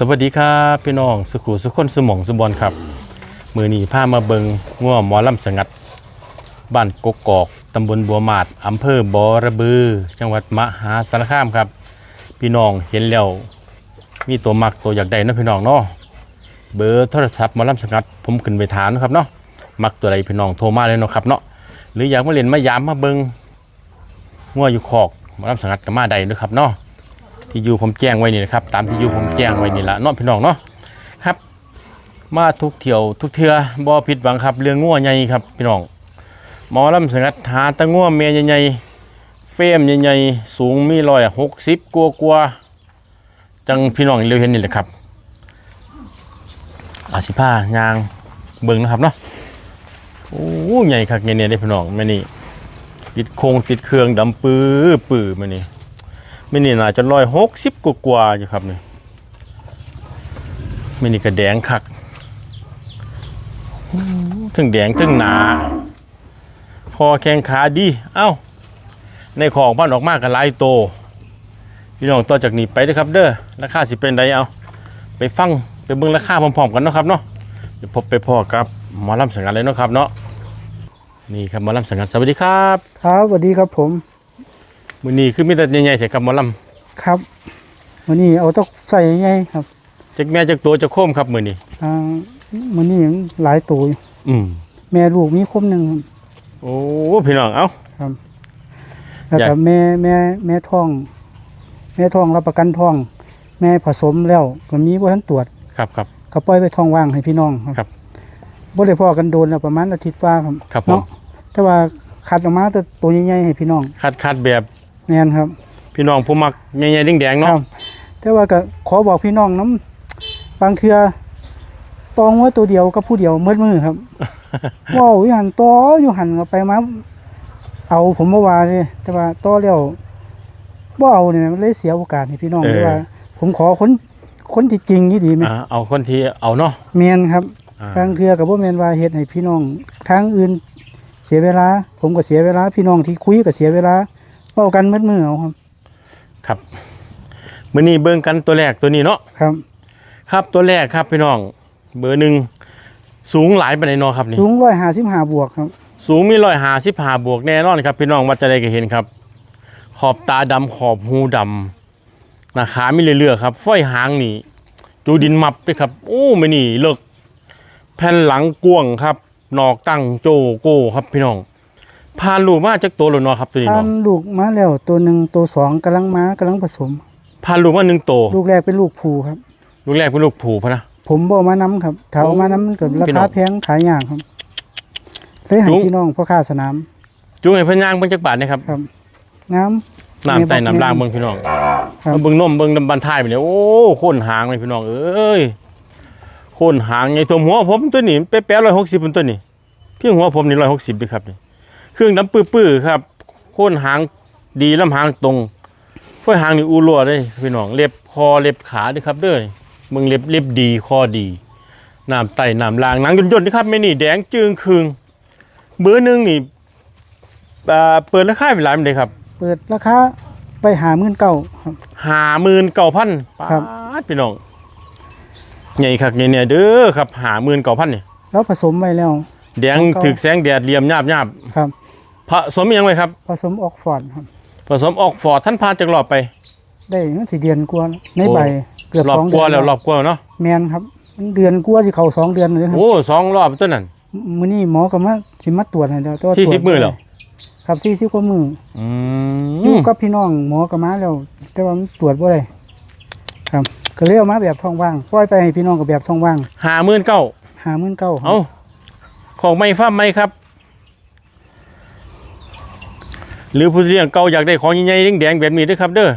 สวัสดีครับพี่น้องสุขุสุขคนสมองสุบอลครับ มือหนี้พามาเบิงง่วหมอลำสงัด บ้านกกอกตำบลบัวหมาดอำเภอบอระบือ จังหวัดมหาสารคามครับ พี่น้องเห็นแล้วมีตัวมักตัวอยากได้นะพี่น้องเนาะเบอร์โทรศัพท์หมอลำสงัด ผมขึ้นไปถามนะครับเนาะมักตัวใดพี่น้องโทรมาเลยเนาะครับเนาะหรืออยากมาเล่นมายามมาเบิงง่วอยู่คอกหมอลำสงัดก็มาได้เนะครับเนาะ ที่อยู่ผมแจ้งไว้นี่นะครับตามที่อยู่ผมแจ้งไว้นี่ละเนาะพี่น้องเนาะครับ มาทุกเที่ยวทุกเทือบ่ผิดหวังครับ เรื่องงัวใหญ่ครับพี่น้องหมอลำสังัดหาตะงัวเมียใหญ่ๆเฟรมใหญ่ๆสูงมีร้อยหกสิบกว่ากว่าๆจังพี่น้องเร็วเห็นนี่แหละครับอาสิผ้ายางเบิ่งนะครับเนาะโอ้ใหญ่คักเนี่ยเนี่ยได้พี่น้องแม่นี่ติดโครงติดเครื่องดำปื้อปื้อมานี่ ม่นี่น่าจะร้อยหกสิบกว่าๆอยู่ครับนี่ไม่นี่กระแดงคักถึงแดงถึงหนาคอแข้งขาดีเอ้า ในของพันออกมากกับลายโตพี่น้องต่อจากนี้ไปเด้อครับ เด้อราคาสิเป็นไดเอา ไปฟังไปเบิ่งราคาพร้อมๆกันเนาะครับเนาะเดี๋ยวพบไปพ่อกับหมอลำสังกัดเลยเนาะครับเนาะนี่ครับหมอลำสังกัดสวัสดีครับ ครับสวัสดีครับผม มือนี้คือมีแต่ใหญ่ๆแต่กับหมอลำครับวันนี้เอาต้องใส่ยังไงครับจากแม่จากตัวจากโคมครับมือนี้ อ่าวันนี้ยังหลายตัวอยู่อืมแม่ลูกมีคมหนึ่งครับโอ้พี่น้องเอ้าแล้วอยาก็กแม่แม่แม่ท้อง แม่ท้องรับประกันท้อง แม่ผสมแล้วก็มีบ่ทันตรวจครับครับ ก็ปล่อยไปท้องว่างให้พี่น้องคครัรับบ่ได้พอกันโดนแล้วประมาณอาทิตย์ว่าครับครับผม เนาะแต่ว่าคัดออกมาแต่ตัวใหญ่ๆให้พี่น้อง คัดคัดแบบ แน่นครับ พี่น้องผู้มักใหญ่ๆแดงๆคเนาะรับ แต่ว่าก็ขอบอกพี่น้องน้บางเทื่อตองว่าตัวเดียวกับผู้เดียวมืดมือครับ ว้าวอยู่หันต่ออยู่หันก็ไปมา เอาผมมาว่าเลยแต่ว่าต่อแล้วบ่เอาเนี่ยมันเลยเสียโอกาสให้พี่น้องเออ เลยว่า ผมขอคนคนที่จริงนี่ดีไหมอ่าเอาคนที่เอาเนาะแมนครับอ่าบางเทื่อกับบ่แมนว่าเฮ็ดให้พี่น้องทางอื่น เสียเวลา ผมก็เสียเวลา พี่น้องที่คุยก็เสียเวลา เว้ากันมืดมือเอาครับ ครับมื้อนี้เบิ่งกันตัวแรกตัวนี้เนาะครับ ครับตัวแรกครับพี่น้อง เบอร์หนึ่งสูงหลายปานใดเนาะครับนี่ สูง155บวกครับ สูงมี155บวกแน่นอนครับ พี่น้องว่าจะได้ก็เห็นครับ ขอบตาดำขอบหูดำหน้าขามีเรื่อยๆครับฝ้อยหางนี่จูดินมับไปครับ โอ้ไม่นี่เลิก แผ่นหลังกวางครับ นอกตั้งโจโก้ครับพี่น้อง พานลูกมาจากตัวหรือเนาะครับตัวนี้ทาเนาะนลูกมาแล้วตัวหนึ่งตัวสองกำลังมากำลังผสม พานลูกมาหนึ่งโตวลูกแรกเป็นลูกผูครับ ลูกแรกเป็นลูกผูพะนะ ผมบเอกมาน้ำครับถ้าเอามาน้ำมันเกิดราพี่น้คาองแพงขายยากครับเลยให้จุ๊งพี่น้องพ่อค้าสนามจุ้งให้เพิ่นย่างเบิ่งจักบาทนะครับครับ น้ำน้ำใต้น้ำล่างเบิ่งพี่น้องครับเอาเบิ่งนมเบิ่งน้ำบันท้ายไปเนี่ยโอ้โคนหางเลยพี่น้องเอ้ยโคนหางไงตัวหัวผมตัวนี้เป๊ะๆร้อยหกสิบเป็นตัวนี้เพียงหัวผมนี่ร้อยหกสิบด้วยครับนี่ เครื่องดำปื้อๆครับโคนหางดีลำหางตรงฝ้อยหางนี่อูรัวเลยพี่น้องเล็บคอเล็บขาด้วยครับเด้อมึงเล็บเล็บดีคอดีน้ำไตน้ำล่างหนังย่นๆนะครับไม่นี่แดงจึงคืงเบอร์หนึ่งนี่อ่าเปิดราคาเป็นหลายมันเลยครับ เปิดราคาไปหามื่นเก้าครับหาหมื่นเก้าพันครับพี่น้องใหญ่คักใหญ่เนี่ยเด้อครับหาหมื่นเก้าพันนี่แล้วผสมไว้แล้ว แดงของเก่าถึกแสงแดดเหลี่ยมหยาบหยาบครับ ผสมอิหยังไงครับ ผสมออกฟอร์ดครับผสมออกฟอร์ดท่านพาจากรอบไป ได้เงินสี่เดือนกว่าแล้วในโอ้ใบเกือบรอบสองกเดืว่าอนแล้วรอบกว่าเนาะแมนครับมันเดือนกว่าสิเข้าสองเดือนเลยครับโอ้สองรอบตัวนั้น มื้อนี้หมอก็มาสิมาตรวจให้แล้วแต่ว่าที่ตรวจสิบมื้อแล้ว ครับสี่สิบกว่ามืออือยู่มกับพี่น้องหมอก็มาแล้ว แต่ว่ามันตรวจบ่ได้ครับ ก็เลยเอามาแบบท้องว่างปล่อยไปให้พี่น้องกับแบบท้องว่างหาหมื่นเก้าหามื่นเก้าเอาของไม่ฟ้าไม่ครับ หรือผู้เลี้ยงเก่าอยากได้ของใหญ่ๆแดงๆแบบนี้เด้วยครับ เด้อ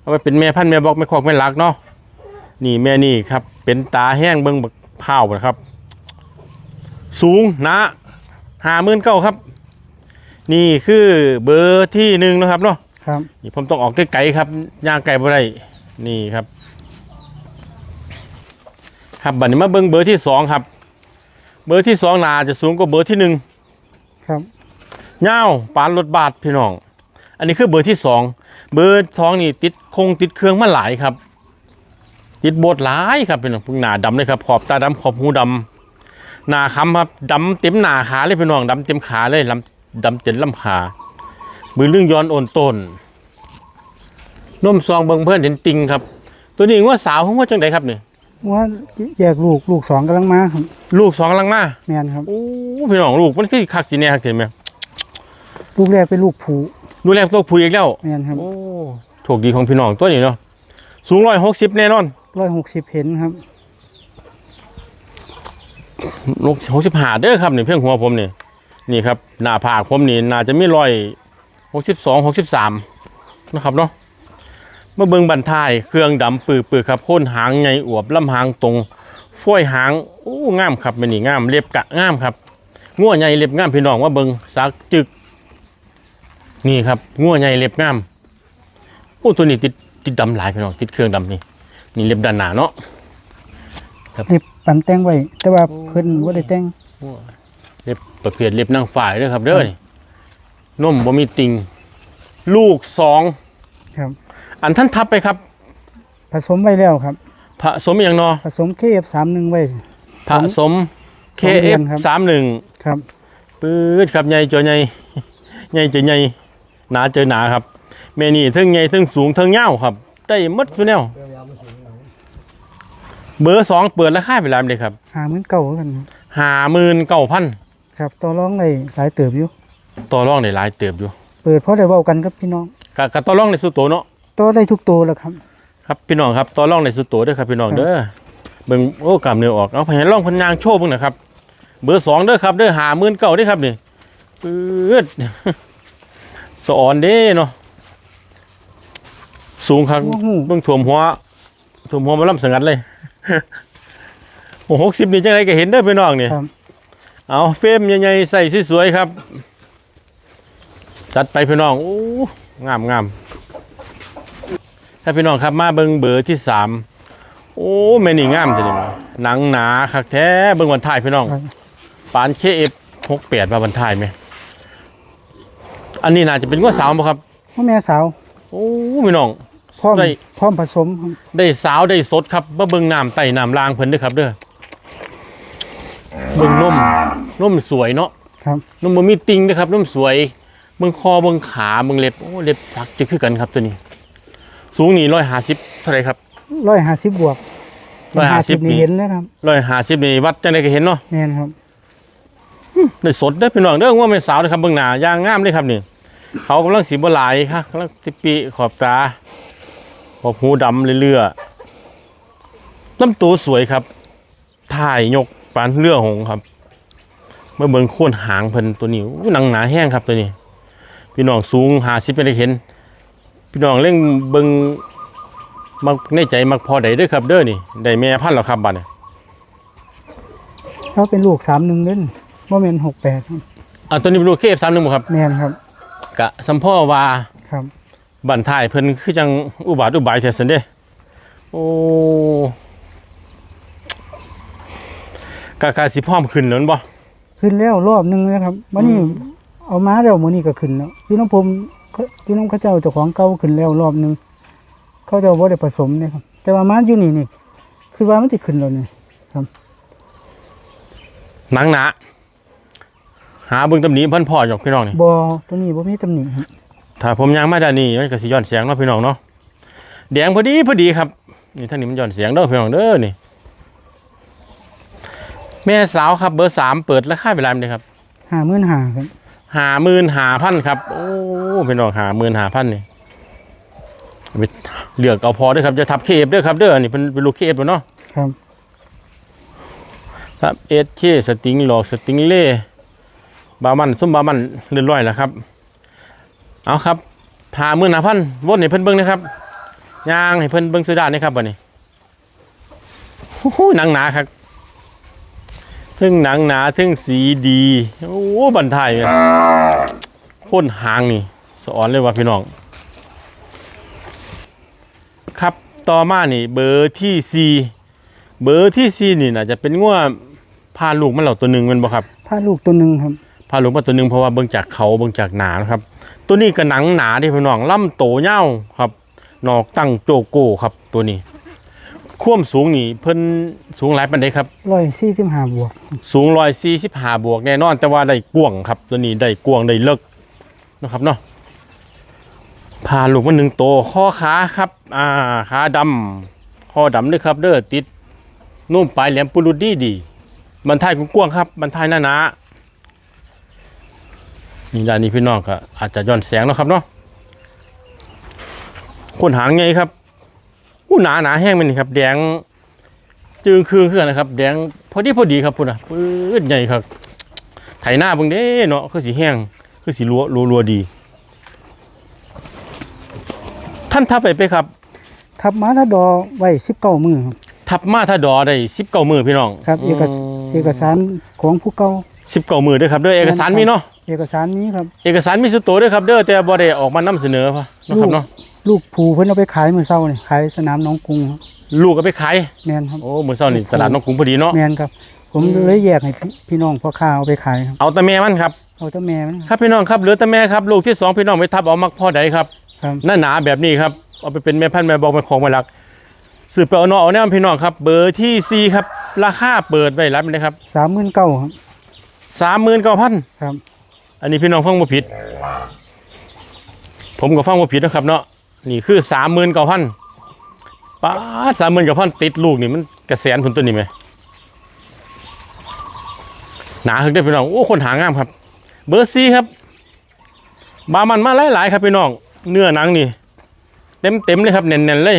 เอาไปเป็นแม่พันธุ์แม่บอกแม่คอกแม่หลักเนาะนี่แม่นี่ครับ เป็นตาแห้งเบิ่งบักเผานะครับ สูงหนะหาหมื่นเก้าครับ นี่คือเบอร์ที่หนึ่งนะครับเนาะครับนี่ผมต้องออกไกลๆครับย่างไกลบ่ได้นี่ครับ ครับบัดนี้มาเบิ่งเบอร์ที่สองครับ เบอร์ที่สองนาจะสูงกว่าเบอร์ที่หนึ่งครับ เงาวปานรถบาทพี่น้อง อันนี้คือเบอร์ที่สองเบอร์ท้องนี่ติดคงติดเครื่องมาหลายครับ ติดโบดหลายครับพี่น้องพึ่งหนาดำเลยครับขอบตาดำขอบหูดำหนาคำครับดำเต็มหนาขาเลยพี่น้องดำเต็มขาเลยลำดำเต็มลำขามือเรื่องย้อนโอนต้นนมซองเบิงเพื่อนเห็นติงครับ ตัวนี้ว่าสาวผมว่าจังไดครับเนี่ยว่าแยกลูกลูกสองกำลังมาครับลูกสองกำลังมาแม่นครับโอ้พี่น้องลูกมันคือคักจีแน่คักเห็นไหม ลูกแรกเป็นลูกผูดูแลตัวผู้อีกแล้ว แม่นครับโอ้โชคดีของพี่น้องตัวนี้เนาะ สูงร้อยหกสิบแน่นอนร้อยหกสิบเห็นครับลูกหกสิบห้าเด้อครับนี่เพียงหัวผมนี่ นี่ครับ หน้าผากผมนี่น่าจะมีรอยหกสิบสองหกสิบสามนะครับเนาะเมื่อเบิ่งบันทาย เครื่องดำปือปือครับโค่นหางไงอวบลำหางตรงฝ้อยหางโอ้งามครับมันนี่งามเล็บกะงามครับงัวใหญ่เล็บงามพี่น้องว่าเบิ่งสักจึก นี่ครับงัวใหญ่เล็บงามโอ้ตัวนี้ติดติดดำหลายพี่น้องติดเครื่องดำนี่นี่เล็บด้านหน้าเนาะนี่ปันแต่งไว้ แต่ว่าเพิ่นบ่ได้แต่งเล็บประเภทเล็บนางฝ่ายเด้อครับ เด้อนี่นมบ่มีติงลูกสองครับ อันท่านทับไปครับ ผสมไว้แล้วครับ ผสมอหย่างเนอผสม KF31 ไว้ผสมสองเดือน KF ครับสามหนึ่งครับปื๊ดครับใหญ่เจอใหญ่ใหญ่เจอใหญ่ หนาเจอหนาครับแม่นี่เทั้งใหญ่เทั้งสูงเทั้งยาวครับ ได้หมดทุกแนวเบอร์สองเปิดราคาไปแล้วเลยครับหาหมื่นเก่ากันครับห้าหมื่นเก้าพันครับต่อรองได้หลายเติบอยู่ต่อรองได้หลายเติบอยู่ เปิดเพราะได้เว้ากันกับพี่น้องกะกะต่อรองในสุดโตเนาะต่อได้ทุกตัวแล้วครับ ครับพี่น้องครับต่อรองในสุดโตเด้อครับพี่น้องเด้อเบิ่งโอ้กล้ามเนื้อออกเอาพยายร่องพันยางโชว์เบิ่งนะครับ เบอร์สองเด้อครับเด้อหาหมื่นเก้าเด้อครับนี่ปื๊ด สอนเด้เนาะสูงครับโอ้โห เบิ่งถ่วมหัวถ่วมหัวมาล่ำสังัดเลย โอ้หกสิบนี่จังไรก็เห็นเด้อพี่น้องนี่ครับ เอาเฟรมใหญ่ๆใส่สวยๆครับ จัดไปพี่น้องโอ้งามงามถ้าพี่น้องครับมาเบิ่งเบอร์ที่สามโอ้แม่นี่งามจังเลยหนังหนาคักแท้เบิ่งวันท้ายพี่น้อง ครับ ปานเคเอฟหกแปดมาวันท้ายไหม อันนี้น่าจะเป็นงวดสาวบ่ครับพ่อแม่สาวโอ้พี่น้องพร้อมได้พร้อมผสมครับได้สาวได้สดครับมาเบิ่งน้ำไต่น้ำลางเพิ่นเด้อครับเด้อเบิ่งนมนมสวยเนาะครับนมบ่มีติงเด้อครับนมสวยเบิ่งคอเบิ่งขาเบิ่งเล็บโอ้เล็บสักจะคือกันครับตัวนี้ สูงนี่150เท่าไหร่ครับร้อยห้าสิบบวก150นี่นี่เห็นเลยครับ150นี่วัดจังได๋ก็เห็นเนาะแม่นครับ ได้สดเด้อพี่น้องเด้อว่าแม่สาวเด้อครับเบิ่งหน้าย่างงามเด้อครับนี่ เขากำลังสีบ่หลายครับกำลังติปีขอบตา ขอบหูดำเรื่อยๆลำตัวสวยครับ ถ่ายยกปานเรือหงส์ครับ เมื่อเบิ่งโค่นหางเพิ่นตัวนี้อู้หนังหนาแห้งครับตัวนี้ พี่น้องสูงหาสิบไปได้เห็น พี่น้องเร่งเบิ่งมักในใจมักพอได้เด้อครับ เด้อนี่ได้แม่พันธุ์แล้วครับบัดนี้เขาเป็นลูกสามหนึ่งเล่นว่าเมนหกแปดอะตัวนี้เป็นลูกเคฟสามหนึ่งบ่ครับแม่นครับ กะสัมพ่อว่าครับบันทายเพิ่นคือจังอุบาทอุบายแท้ซันเด้โอ้กะกะสิพร้อมขึ้นแล้วแม่นบ่ขึ้นแล้วรอบหนึงนะครับวันนี้อืมเอามาแล้วมื้อนี้ก็ขึ้นแล้วอยู่น้ำผมอยู่น้ำเข้าเจ้าเจ้าของเก่าขึ้นแล้วรอบหนึงเขาเจ้าบ่ได้ผสมเนี่ยครับ แต่ว่ามาอยู่นี่นี่คือว่ามันจะขึ้นแล้วนี่หนังหนา หาเบิ่งตำหนิเพิ่นพ่อจากพี่น้องนี่บ่ตัวนี้บ่มีตำหนิครับถ้าผมย่างมาด้านนี้มันก็สิย้อนเสียงเนาะพี่น้องเนาะแดงพอดีพอดีครับนี่ทางนี้มันย้อนเสียงเด้อพี่น้องเด้อนี่ แม่สาวครับ เบอร์สามเปิดราคาเวลาไหนครับห้าหมื่นห้าครับหาหมื่นหาพันครับ โอ้พี่น้องหาหมื่นหาพันนี่เอาไปเลือกเอาพอเด้วยครับจะทับเคฟด้วยครับเด้อนี่เป็นเป็นลูกเคฟเนาะครับครับเอสเคสติงหลอกสติงเล่ บามันส้มบามันเรียร้อยแล้วครับ เอาครับพามื่นหาพันวนให้เพิ่นเบิ้งนะครับยางให้เพิ่นเบิ้งสุดานนี่ครับบัดนี้โอ้โหหนังหนาครับทึ่งหนังหนาทึ่งสีดีโอ้บันทายเนี่ยโค่นหางนี่ สอนเลยว่าพี่น้อง ครับต่อมานี่ เบอร์ที่สี่เบอร์ที่สี่นี่น่าจะเป็นง่วพาลูกมันเหล่าตัวหนึ่งมันบ่ครับถ้าลูกตัวหนึ่งครับ พาลูกมาตัวหนึ่งเพราะว่าเบิ่งจากเขาเบิ่งจากหนานะครับ ตัวนี้ก็หนังหนาที่พี่น้องล่ำโตเง่าครับนอกตั้งโจโก้ครับตัวนี้ความสูงนี่เพิ่นสูงหลายปานใดครับร้อยสี่สิบห้าบวก สูง145บวกแน่นอนแต่ว่าได้กว้างครับ ตัวนี้ได้กว้างได้เลิกนะครับเนาะพาลูกมาหนึ่งโตวข้อขาครับ อ่าขาดำข้อดำด้วยครับเด้อติดนุ่มปลายแหลมปุรุดดีดีบรรทายกว้างๆครับบรรทายหนาๆ นี่ด้านนี้พี่น้องก็อาจจะย้อนแสงเนาะครับเนาะคนหางไงครับอู้หนาหนาแห้งมันนี่ครับ แดงจึงคืนขึ้นนะครับ แดงพอดีพอดีครับพุ่นอะปื้ดใหญ่ครับ ไถหน้าเบิ่งเด้เนาะคือสีแห้งคือสีรัวรัวรัวดี ท่านทับไปไปครับ ทับมาถ้าดอไว้สิบเก้ามือครับทับมาถ้าดอได้สิบเก้ามือพี่น้องครับ เอกสเอกสารของผู้เก่าสิบเก้ามือด้วยครับเด้อเอกสารมีเนาะ เอกสารนี้ครับ เอกสารมีสุดโตวด้วยครับ เด้อแต่บ่ได้ออกมานำเสนอพะเนาะครับเนาะลูกผูเพิ่นเอาไปขายมือเศร้านี่ขายสนามหน้องกรุงครับลูกก็ไปขายแมนครับโอ้มื้อเช้านี่ตลาดน้องกรุงพอดีเนาะแมนครับ ผมเลยแยกให้พี่พี่น้องพ่อค้าเอาไปขายครับเอาแต่แม่มันครับเอาเจ้าแม่มันครับพี่น้องครับเหลือแต่แม่ครับลูกที่สองพี่น้องไปทับเอามักพ่อใดครับครับหน้าหนาแบบนี้ครับเอาไปเป็นแม่พันธุ์แม่บอกแม่ของแม่รักสืบไปเอาเนาะเอาแน่พี่น้องครับ เบอร์ที่4ครับราคาเปิดไว้รับเลยครับสามหมื่นเก้าครับสามหมื่นเก้าพันครับ อันนี้พี่น้องฟังบ่ผิด ผมก็ฟังบ่ผิดนะครับ เนาะนี่คือสามหมื่นเก้าพันป้าสามหมื่นเก้าพันติดลูกนี่มันกระแสนผลตัวนี้ไหมหนาขึ้นได้พี่น้องโอ้คนหางามครับ เบอร์ซีครับ บามันมาหลายๆครับพี่น้องเนื้อหนังนี่ เต็มเต็มๆเลยครับแน่นๆเลย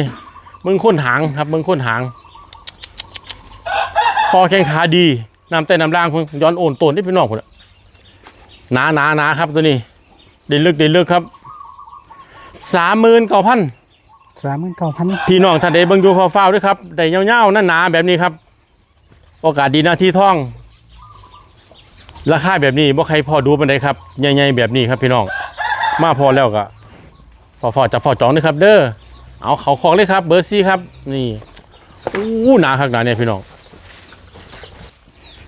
มึงค้นหางครับมึงค้นหางคอแข้งขาดีน้ำเต้นน้ำล่างพงย้อนโอนโตนได้พี่น้องคนละ หนาหนาหนาครับตัวนี้เดินลึกเดินลึกครับสามหมื่นเก้าพันสามหมื่นเก้าพันพี่น้องท่านใดเบิ่งอยู่ฟ้าวๆด้วยครับได้เงาๆหนาๆแบบนี้ครับ โอกาสดีหน้าที่ท่อง ราคาแบบนี้บ่ใครพอดูปันใดครับใหญ่ๆแบบนี้ครับพี่น้อง มาพอแล้วก็พอๆจับพอจองนะครับ เด้อเอาเขาของเลยครับ เบอร์ซี่ครับ นี่อู้หนาครับหนาเนี่ยพี่น้อง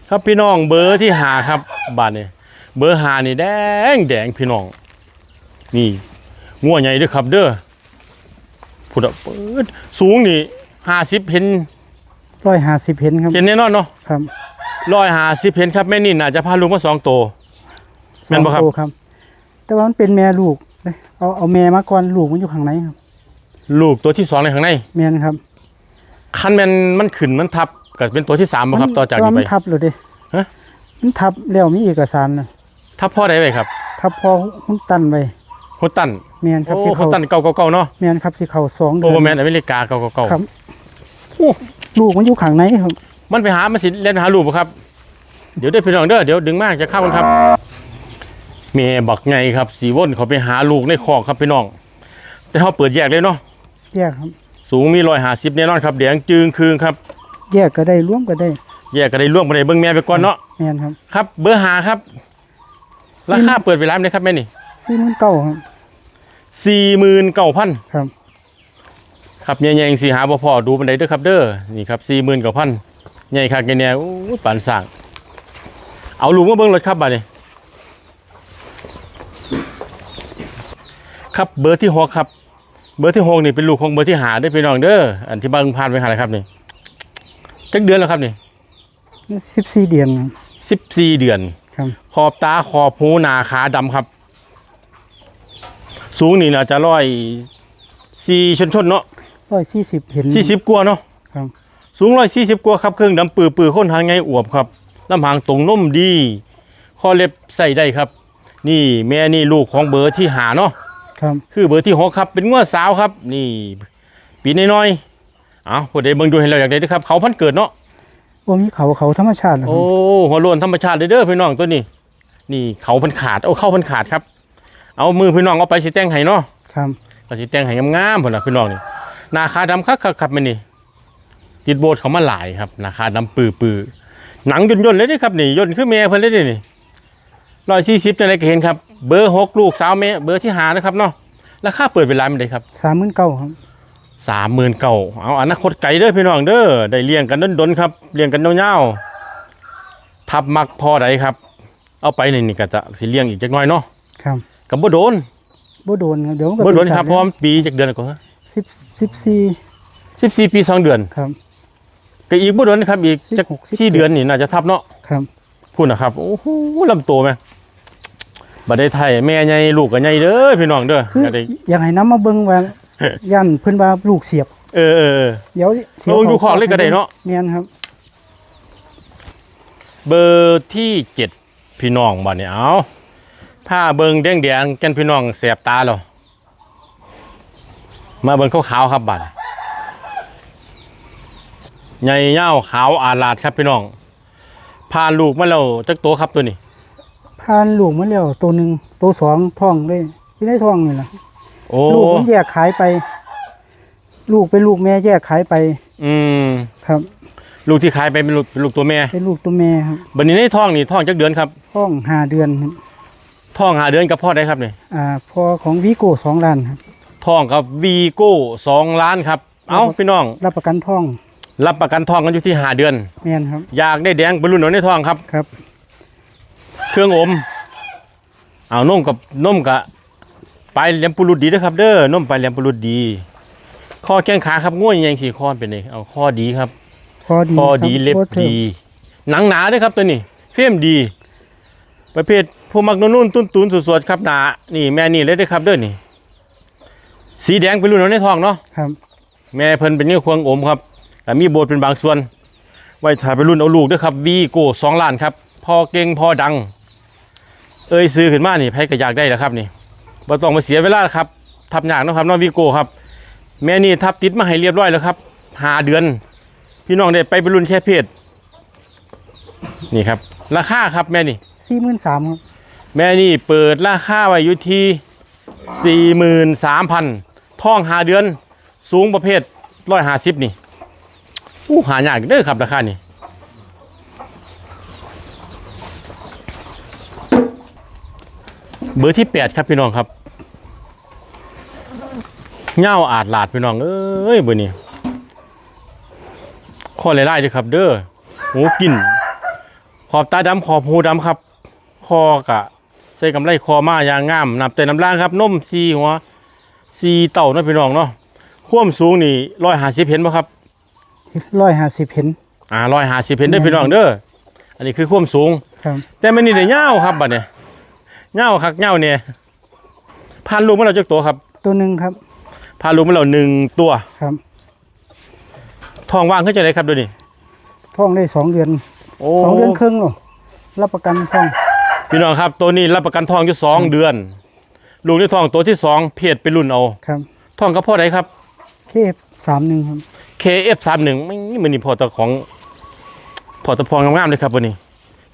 ครับพี่น้องเบอร์ที่หาครับบาทนี่ เบอร์หานี่แดงแดงพี่น้อง นี่งัวใหญ่ด้วยครับเด้อพุดอะเปิดสูงนี่ห้าสิบเห็นร้อยห้าสิบเห็นครับเห็นแน่นอนเนาะครับร้อยห้าสิบเห็นครับแม่นี่น่าจะพาลูกมาสองตัวแม่นบ่ครับสองตัวครับ แต่ว่ามันเป็นแม่ลูกเลยเอาเอาแม่มาก่อนลูกมันอยู่ข้างในครับ ลูกตัวที่สองในข้างในแม่นครับคันแมนมันขึ้นมันทับก็เป็นตัวที่สามบ่ครับต่อจากแต่ว่านี้มัไปนทับเลยเด้ฮะมันทับแล้วมีเอกสารนะ ทับพ่อได้ไหมครับทับพอหุ้นตันไปโฮตันแม่นครับโอ้สิโฮเขาตันเก่าๆๆเนาะแม่นครับสิเขาสองเดืโออนเวอร์แมนอเมริกาเก่าๆครับๆโอ้ลูกมันอยู่ข้างในครับมันไปหามันสิเล่นหาลูกบ่ครับ เดี๋ยวได้พี่น้องเด้อเดี๋ยวดึงมากจะเข้ากันครับแม่บักไงครับ สีว่นเขาไปหาลูกในคอกครับพี่น้อง แต่เขาเปิดแยกเลยเนาะแยกครับ สูงมีรอยหาสิบแน่นอนครับแดงจึงคืงครับ แยกก็ได้ร่วมก็ได้แยกก็ได้ล่วงไปได้เบิ่งแม่ไปก่อนเนาะแม่นครับครับ เบอร์หาครับ ราคาเปิดเวลาไหนครับแม่นี่สี่หมื่นเก้าครับสี่หมื่นเก้าพันครับครับใหญ่ๆสี่หาบ่พอดูบันไดเด้อครับเด้อนี่ครับสี่หมื่นเก้าพันใหญ่คักใหญ่แน่อู้ยปานสร้างเอาลูกมาเบิ่งรถครับบัดนี้ครับเบอร์ที่หกครับ เบอร์ที่หกนี่เป็นลูกของเบอร์ที่หาได้อพี่น้องเด้ออันที่เบังผ่านไปหาอะไรครับนี่จักเดือนแล้วครับนี่สิบสี่เดือนครับสิบสี่เดือน ครับ ขอบตาขอบหูหนาขาดำครับ สูงนี่น่าจะร้อยสี่ชนชนๆเนาะร้อยสี่สิบเห็นสี่สิบกว่าเนาะครับ สูงร้อยสี่สิบกว่าครับเครื่องดำปือปือค้นหางไงอวบครับลำหางตรงนุ่มดีข้อเล็บใส่ได้ครับ นี่แม่นี่ลูกของเบอร์ที่หาเนาะ ครับ คือเบอร์ที่หกครับเป็นงวดสาวครับ นี่ปีน้อยๆเอาผู้ใดเบิ่งดูให้เราอยากได้เด้อครับ เขาพันเกิดเนาะ ว่ามีเขาเขาธรรมชาติเหรอคโอ้รับหัวโลนธรรมชาติเด้อเด้อพี่น้องตัวนี้ นี่เขาพันขาดเอาเข้าพันขาดครับ เอามือพี่น้องเอาไปสิแต่งให้เนาะครับ ก็สิแต่งให้งามๆพุ่นน่ะพี่น้องนี่หน้าคาดำคักๆครับแม่นี่ติดโบสถ์เขามาหลายครับหน้าคาดำปือๆหนังย่นๆเลยเด้อครับนี่ย่นคือแม่เพิ่นเลยเด้อนี่ร้อยสี่สิบนี่อะไรก็เห็นครับ เบอร์หกลูกสาวแม่เบอร์ที่หานะครับเนาะราคาเปิดเป็นร้านมันได้ครับสามหมื่นเก้าครับ สามหมื่นเก่าเอาอนาคตไกลเด้อพี่น้องเด้อได้เลี้ยงกันดนๆครับเลี้ยงกันยาวๆทับมักพอใดครับ เอาไปนี่นี่ก็จะสิเลี้ยงอีกจักหน่อยเนาะครับกับบ่โดนบ่โดนครับเดี๋ยวมันก็บ่โดนเป็ครับเพสัราะตว่าว์ปีจากเดือนก่อนสิบสิบสี่สิบสี่ปีสองเดือนครับก็อีกบ่โดนครับอีกจัก16 17สี่เดือนนี่น่าจะทับเนาะครับคุณนะครับโอ้โหลำตัวไหมบัดได้ไทยแม่ใหญ่ลูกก็ใหญ่เด้อพี่น้องเด้อคืออยากได้อยากให้น้ำมาเบิ่งว่า ยันเพิ่นว่าลูกเสียบ เออเออเออเดี๋ยวเสียบลงอยู่ขอกเลยก็ได้เนาะแม่นครับ เบอร์ที่เจ็ดพี่น้องบัดนี้เอาผ้าเบิงแดงแดงๆกันพี่น้องแสบตาเหรอมาเบิงขาวๆครับบัดใหญ่เง่าวขาวอาลาดครับพี่น้องพาลูกมาแล้วจักตัวครับตัวนี้ผ่านลูกมาแล้วตัวหนึงตัวสองท้องเลยที่ได้ท้องนี่ล่ะ โอ้ลูกมันแยกขายไป ลูกเป็นลูกแม่แยกขายไป อืมครับ ลูกที่ขายไปเป็นลูกเป็นลูกตัวแม่เป็นลูกตัวแม่ครับบัดนี้ในท้องนี่ท้องจักเดือนครับท้องห้าเดือนครับท้องหาเดือนกับพ่อได้ครับนี่อ่าพอของวีโก้สองล้านครับท้องกับวีโก้สองล้านครับ เอาพี่น้อง รับประกันท้อง รับประกันท้องกันอยู่ที่หาเดือนแม่นครับ อยากได้แดงบรรลุนเอาในท้องครับครับ เครื่องอม เอานมกับนมกับ ปลายแหลมปุรุดดีนะครับ เด้อนมปลายแหลมปุรุดดี ข้อแข้งขาครับง่วยยังสี่ข้อเป็นไงเอาข้อดีครับพอดีข้อดีครับเล็บบ่ถึกดีหนังหนาด้วยครับตัวนี้เฟ้มดี ประเภทผู้มักนุ่นๆตุ้นตุนๆสวดๆครับหนานี่แม่นี่เลยเด้อครับเด้อนี่ สีแดงเป็นรุ่นเอาในท้องเนาะครับ แม่เพิ่นเป็นนิ้วควงอมครับแต่มีโบสถ์เป็นบางส่วน ไว้ถ่ายไปรุ่นเอาลูกด้วยครับวีโก้สองล้านครับพอเก่งพอดัง เอ้ยซื้อขึ้นมานี่ไผก็อยากได้แล้วครับนี่ บ่ต้องมาเสียเวลาครับ ทับยากเนาะครับเน้องวีโก้ครับ แม่นี่ทับติดมาให้เรียบร้อยแล้วครับหาเดือน พี่น้องได้ไปเป็นรุ่นแค่เพศนี่ครับ ราคาครับแม่นี่สี่หมื่นสามครับแม่นี่เปิดราคาไว้อยู่ที่สี่หมื่นสามพันท่องหาเดือน สูงประเภทร้อยหาสิบนี่อู้หายากเด้อครับราคานี่ เบอร์ที่แปดครับพี่น้องครับเง่าอาดหลาดพี่น้องเอ้ยเบอร์นี้ข้อไล่ๆด้วยครับ เด้อหูกิน ขอบตาดำขอบหูดำครับ คอกะใส่กำไรคอมาอย่างงามนับแต่น้ำล่างครับนมซีหัวซีเต่าเนาะพี่น้องเนาะความสูงนี่ร้อยห้าสิบเห็นไหมครับร้อยห้าสิบเห็นอ่าร้อยห้าสิบเห็นได้อพี่น้องเด้ออันนี้คือความสูงครับแต่มันนี่ได้เง่าวครับบัดเนี่ย เง่าวคักเง่าวเนี่ยพานลูกมาเราจักตัวครับ ตัวหนึ่งครับ พานลูกมาเราหนึ่งตัวครับ ทองว่างขึ้นจะไหนครับดูนี่ท้องได้สองเดือนโอ้สองเดือนครึ่งหรอรับประกันท้องพี่น้องครับตัวนี้รับประกันทองอยู่สองเดือน ลูกในทองตัวที่สองเพจไปรุ่นเอาครับทองกับพ่อใดครับเคฟสามหนึ่งครับ KF31 ไม่มันนี่พอตะของพอตะพองงามๆเลยครับวันนี้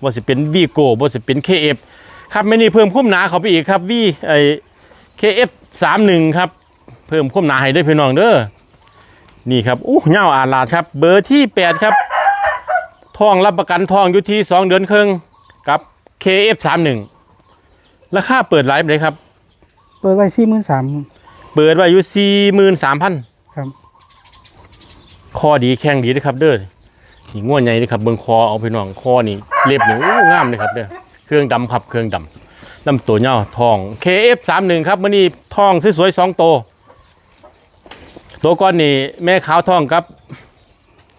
ว่าสิเป็นวีโก้ว่าสิเป็น KF ค รับไม่นี่เพิ่มคุ้มหนาเขาไปอีกครับวีไอ KF31 ครับ เพิ่มคุ้มหนาให้ด้วยพี่น้องเด้อนี่ครับอู้เงาอาลาดครับ เบอร์ที่8ครับทองรับประกันทองอยู่ที่2เดือนครึ่งกับ KF31 ราคาเปิดไลฟ์เลยครับ เปิดไว้สี่หมื่นสามเปิดไว้อยู่43,000ครับคอดีแข้งดีนะครับเด้อสีง่วนใหญ่เลยครับเบิ่งคอเอาพี่น้องคอนี่เล็บนี่โอ้งามเลยครับเด้อ เครื่องดำครับเครื่องดำลำตัวเงาทอง KF31 ครับมื้อนี้ทองสวยๆสองตัวตัวก้อนนี่แม่ขาวทองครับ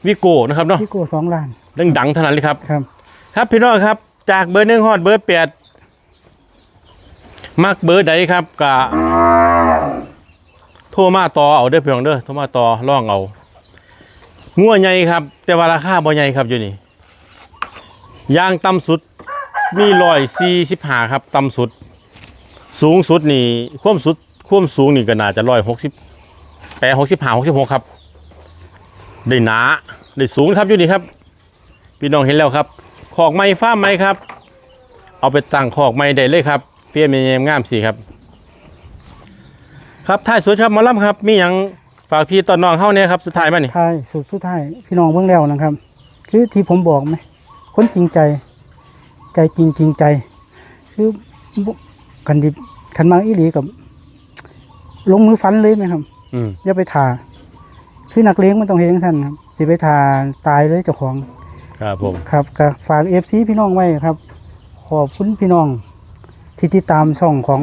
วิโก้นะครับเนาะพี่โก้สองล้านดังๆเท่านั้นเลยครับ ครับ ครับพี่น้องครับจากเบอร์หนึ่งฮอดเบอร์แปดมักเบอร์ใดครับกะโทรมาต่อเอาเด้อพี่น้องเด้อโทรมาต่อล่องเอางัวใหญ่ครับ แต่ว่าราคาบ่ใหญ่ครับอยู่นี่ย่างต่ำสุด มีร้อยสี่สิบห้าครับต่ำสุด สูงสุดนี่ความสุดความสูงนี่ก็น่าจะร้อยหกสิบแปดหกสิบห้าหกสิบหกครับ ได้หนาได้สูงครับอยู่นี่ครับ พี่น้องเห็นแล้วครับขอกไม้ฟ้าร์มไม้ครับ เอาไปตั้งขอกไม้ได้เลยครับ เพี้ยนมีงามสิครับ ครับท้ายสุดครับมอลำครับ มีอย่างฝากพี่ตอนน้องเข้าเนี่ยครับสุดท้ายมานี่ ท้ายสุดสุดท้ายพี่น้องเบิ่งแล้วนะครับ คือที่ผมบอกไหมคนจริงใจ ใจจริงจริงใจ คือบ่คันดิคันมาอีหลีกับ ลงมือฟันเลยไหมครับอืมอย่าไปทาคือนักเลงมันต้องเฮจังสั้นครับสิไปทาตายเลยเจ้าของ ครับผมครับก็ฝากเอฟซีพี่น้องไว้ครับ ขอบคุณพี่น้อง ที่ติดตามช่องของ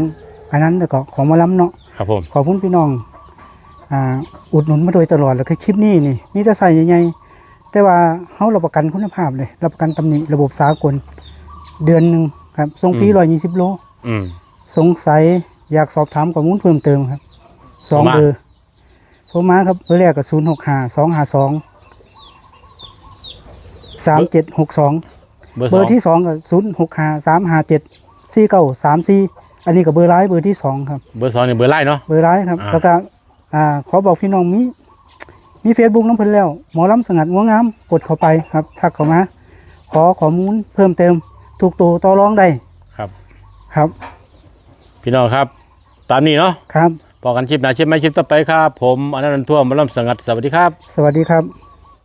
อันนั้นแล้วก็ของหมาล้ำเนาะครับผมขอบคุณพี่น้องอ่าอุดหนุนมาโดยตลอดแล้วคือคลิปนี้นี่มีแต่ใส่ใหญ่ๆแต่ว่าเฮารับประกันคุณภาพเลยรับประกันตำหนิระบบสากล เดือนหนึ่งครับส่งฟรีร้อยยี่สิบโลอืม สงสัยอยากสอบถามข้อมูลเพิ่มเติมครับสองโทรมา เบอร์โทรมาครับเบอร์แรกกับศูนย์หกห้าสองห้าสองสามเจ็ดหกสองเบอร์เบสอองร์ที่สองกับศูนย์หกห้าสามห้าเจ็ดสี่เก้าสามสี่อันนี้กับเบอร์ไลน์เบอร์ที่สองครับ เบอร์สองนี่เบอร์ไล่เนาะ เบอร์ไลน์ครับ อ่า แล้วก็อ่าขอบอกพี่น้องมีมีเฟซบุ๊กน้ำเพิ่นแล้ว หมอลำสงัดงัวงามกดเข้าไปครับทักเข้ามา ขอข้อมูลเพิ่มเติม ถูกตัวต่อรองได้ครับ ครับ พี่น้องครับ ตามนี้เนาะครับพอกันคลิปหน้าคลิปไม่คลิปต่อไปครับ ผมอนันต์ทั่วหมาล่ำสังัดสวัสดีครับ สวัสดีครับ